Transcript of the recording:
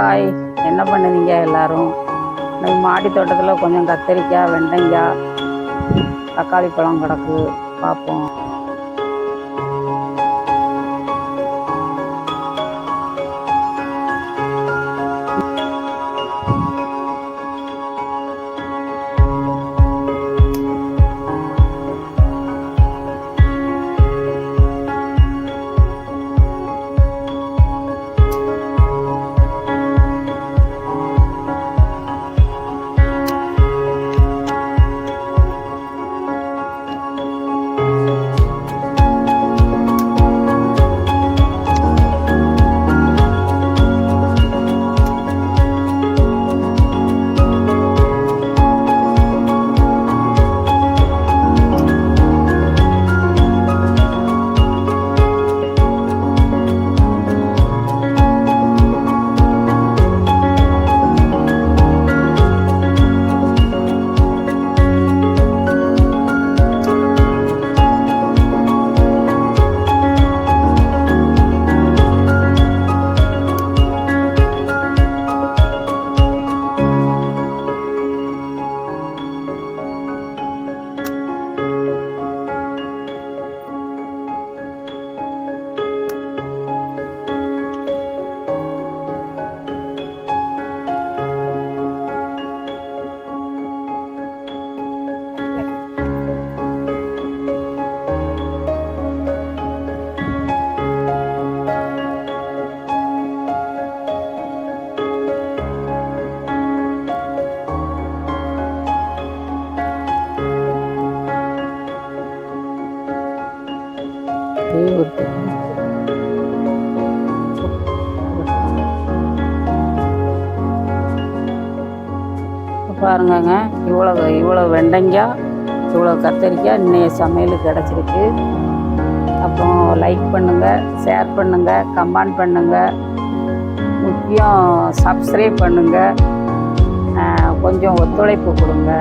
Hi என்ன பண்ணுவீங்க எல்லாரும்? இன்னைக்கு மாடி தோட்டத்தில் கொஞ்சம் கத்தரிக்காய் வெண்டைக்காய் தக்காளி பழம் கிடக்கு. பார்ப்போம். பாருங்கங்க இவ்வளோ இவ்வளோ வெண்டைக்காய் இவ்வளோ கத்தரிக்காய் இன்னைய சமையல் கிடச்சிருக்கு. அப்புறம் லைக் பண்ணுங்கள் ஷேர் பண்ணுங்கள் கமெண்ட் பண்ணுங்கள் முக்கியம் சப்ஸ்கிரைப் பண்ணுங்கள் கொஞ்சம் ஒத்துழைப்பு கொடுங்க.